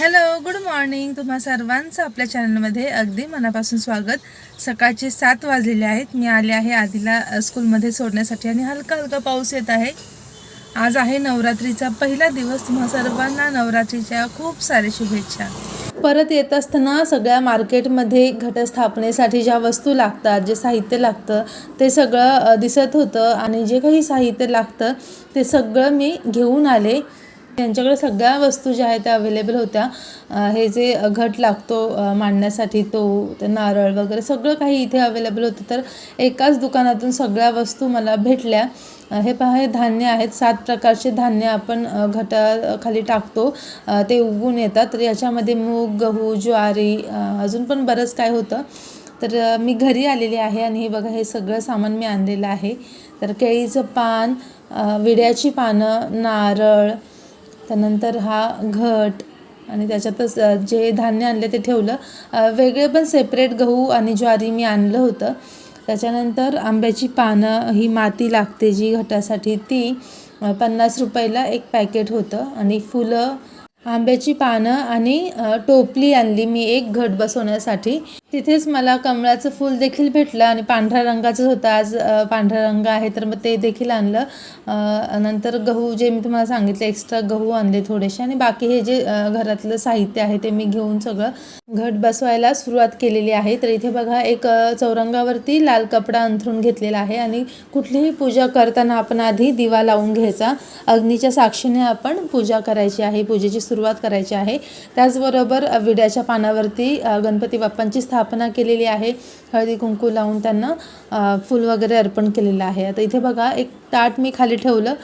Hello good morning तुम्हा सर्वांचं आपल्या चॅनलमध्ये अगदी मनापासून स्वागत. सकाळचे सात वाजलेले आहेत. मी आले आहे आधीला स्कूलमध्ये सोडण्यासाठी आणि हलका हलका पाऊस येत आहे. आज आहे नवरात्रीचा पहिला दिवस. तुम्हा सर्वांना नवरात्रीच्या खूप सारे शुभेच्छा. परत येत असताना सगळ्या मार्केटमध्ये घटस्थापनेसाठी ज्या वस्तू लागतात जे साहित्य लागतं ते सगळं दिसत होतं. आणि जे काही साहित्य लागतं ते सगळं मी घेऊन आले. त्यांच्याकडे सगळ्या वस्तू ज्या आहेत त्या अवेलेबल होत्या. हे जे घट लागतो मांडण्यासाठी तो नारळ वगैरे सगळं काही इथे अवेलेबल होतं. तर एकाच दुकानातून सगळ्या वस्तू मला भेटल्या. हे पहा हे धान्य आहेत. सात प्रकारचे धान्य आपण घटाखाली टाकतो. ते उगवून येतात. तर याच्यामध्ये मूग गहू ज्वारी अजून पण बरंच काय होतं. तर मी घरी आलेली आहे आणि हे बघा हे सगळं सामान मी आणलेलं आहे. तर केळीचं पान विड्याची पानं नारळ त्यानंतर हा घट आणि त्याच्यातच जे धान्य आणले ते ठेवलं. वेगळे पण सेपरेट गहू आणि ज्वारी मी आणलं होतं. त्याच्यानंतर आंब्याची पानं ही माती लागते जी घटासाठी ती पन्नास रुपयाला एक पॅकेट होतं. आणि फुलं आंब्याची पानं आणि टोपली आणली मी एक घट बसवण्यासाठी. तिथेच मला कमळाचं फूल देखील भेटलं आणि पांढऱ्या रंगाचंच होतं. आज पांढरा रंग आहे तर मग ते देखील आणलं. नंतर गहू जे मी तुम्हाला सांगितलं एक्स्ट्रा गहू आणले थोडेसे आणि बाकी हे जे घरातलं साहित्य आहे ते मी घेऊन सगळं घट बसवायला सुरुवात केलेली आहे. तर इथे बघा एक चौरंगावरती लाल कपडा अंथरून घेतलेला आहे आणि कुठलीही पूजा करताना आपण आधी दिवा लावून घ्यायचा. अग्नीच्या साक्षीने आपण पूजा करायची आहे पूजेची सुरुवात करायची आहे. त्याचबरोबर विड्याच्या पानावरती गणपती बाप्पांची स्थापना केलेली आहे. हळदी कुंकू लावून त्यांना फुल फूल वगैरे अर्पण केलेलं आहे. आता इथे बघा एक ताट मी खाली ठेवलं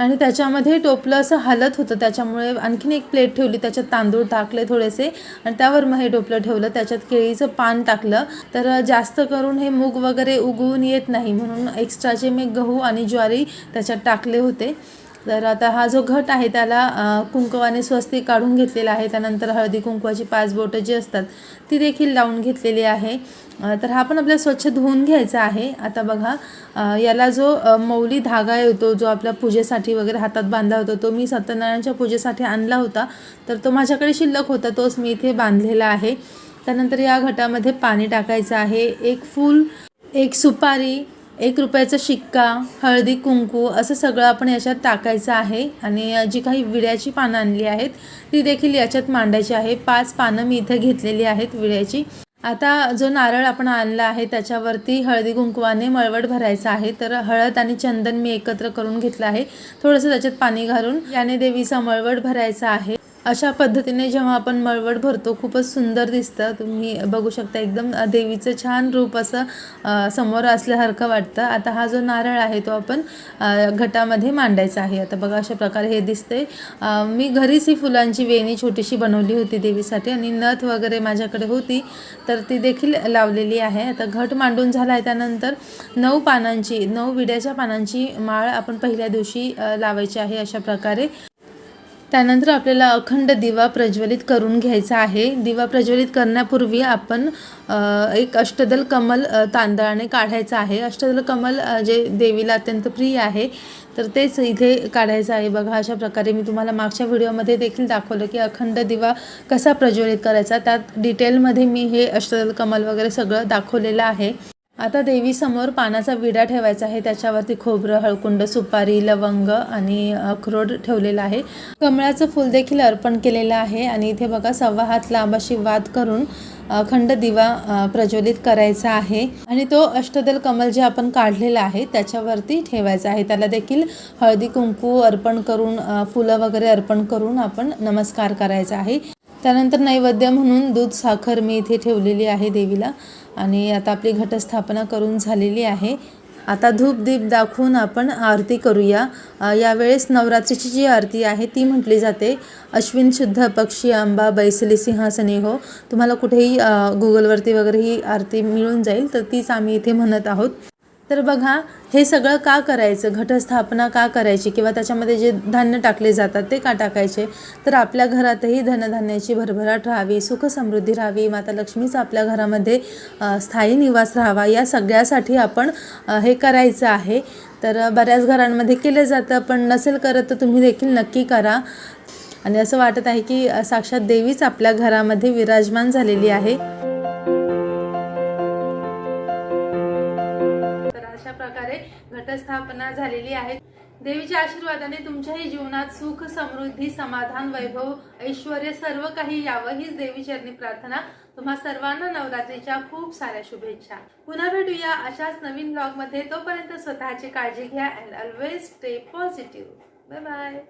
आणि त्याच्यामध्ये टोपलं असं हलत होतं. त्याच्यामुळे आणखीन एक प्लेट ठेवली. त्याच्यात तांदूळ टाकले थोडेसे आणि त्यावर मग हे टोपलं ठेवलं. त्याच्यात केळीचं पान टाकलं. तर जास्त करून हे मूग वगैरे उगवून येत नाही. म्हणून एक्स्ट्राचे मी गहू आणि ज्वारी त्याच्यात टाकले होते. तर आता हा जो घट आहे त्याला कुंकवाने स्वस्ती काढून घेतलेला आहे. त्यानंतर हळदी कुंकवाची पाच बोटं जी असतात ती देखील लावून घेतलेली आहे. तर हा पण आपल्याला स्वच्छ धुवून घ्यायचा आहे. आता बघा याला जो मौली धागा येतो जो आपल्या पूजेसाठी वगैरे हातात बांधला होता तो मी सत्यनारायणच्या पूजेसाठी आणला होता. तर तो माझ्याकडे शिल्लक होता तोच मी इथे बांधलेला आहे. त्यानंतर या घटामध्ये पाणी टाकायचं आहे. एक फूल एक सुपारी एक रुपयाचा शिक्का हळदी कुंकू असं सगळं आपण याच्यात टाकायचं आहे. आणि जी काही विड्याची पानं आणली आहेत ती देखील याच्यात मांडायची आहे. पाच पानं मी इथं घेतलेली आहेत विड्याची. आता जो नारळ आपण आणला आहे त्याच्यावरती हळदी कुंकवाने मळवट भरायचा आहे. तर हळद आणि चंदन मी एकत्र करून घेतलं आहे. थोडंसं त्याच्यात पाणी घालून याने देवीचा मळवट भरायचा आहे. अशा पद्धतीने जेव्हा आपण मळवट भरतो खूपच सुंदर दिसतं. तुम्ही बघू शकता एकदम देवीचं छान रूप असं समोर असल्यासारखं वाटतं. आता हा जो नारळ आहे तो आपण घटामध्ये मांडायचा आहे. आता बघा अशा प्रकारे हे दिसते मी घरीच ही फुलांची वेणी छोटीशी बनवली होती देवीसाठी आणि नथ वगैरे माझ्याकडे होती तर ती देखील लावलेली आहे. आता घट मांडून झाला आहे त्यानंतर नऊ पानांची नऊ विड्याच्या पानांची माळ आपण पहिल्या दिवशी लावायची आहे अशा प्रकारे. त्यानंतर आपल्याला अखंड दिवा प्रज्वलित करून घ्यायचा आहे. दिवा प्रज्वलित करण्यापूर्वी आपण एक अष्टदल कमल तांदळाने काढायचं आहे. अष्टदल कमल जे देवीला अत्यंत प्रिय आहे तर तेच इथे काढायचं आहे. बघा अशा प्रकारे मी तुम्हाला मागच्या व्हिडिओमध्ये देखील दाखवलं की अखंड दिवा कसा प्रज्वलित करायचा. त्यात डिटेलमध्ये मी हे अष्टदल कमल वगैरे सगळं दाखवलेलं आहे. आता देवीसमोर पानाचा विडा ठेवायचा आहे. त्याच्यावरती खोबरं हळकुंड सुपारी लवंग आणि अक्रोड ठेवलेला आहे. कमळाचं फूल देखील अर्पण केलेलं आहे आणि इथे बघा सव्वा हात लांब अशी वाद करून अखंड दिवा प्रज्वलित करायचा आहे. आणि तो अष्टदल कमल जे आपण काढलेला आहे त्याच्यावरती ठेवायचा आहे. त्याला देखील हळदी कुंकू अर्पण करून फुलं वगैरे अर्पण करून आपण नमस्कार करायचा आहे. त्यानंतर नैवेद्य म्हणून दूध साखर मी इथे ठेवलेली आहे देवीला आणि आता आपली घटस्थापना करून झालेली आहे. आता धूप दीप दाखवून आपण आरती करूया. यावेळेस नवरात्रीची जी आरती आहे ती म्हटली जाते. अश्विन शुद्ध पक्षी आंबा बैसली सिंहासने हो. तुम्हाला कुठेही गुगलवरती वगैरे ही आरती मिळून जाईल तर तीच आम्ही इथे म्हणत आहोत. तर बघा हे सगळं का करायचं? घटस्थापना का करायची? किंवा त्याच्यामध्ये जे धान्य टाकले जातात ते का टाकायचे? तर आपल्या घरातही धनधान्याची भरभराट राहावी सुख समृद्धी राहावी माता लक्ष्मीचा आपल्या घरामध्ये स्थायी निवास राहावा या सगळ्यासाठी आपण हे करायचं आहे. तर बऱ्याच घरांमध्ये केलं जातं पण नसेल करत तर तुम्ही देखील नक्की करा. आणि असं वाटत आहे की साक्षात देवीच आपल्या घरामध्ये विराजमान झालेली आहे. प्रकारे घटस्थापना झालेली आहे देवीच्या आशीर्वादाने तुमच्याही जीवनात सुख समृद्धी समाधान वैभव ऐश्वर सर्व काही यावं हीच देवीचरणी प्रार्थना. तुम्हा सर्वांना नवरात्रीच्या खूप साऱ्या शुभेच्छा. पुन्हा भेटूया अशाच नवीन ब्लॉगमध्ये. तोपर्यंत स्वतःची काळजी घ्या and always stay positive bye bye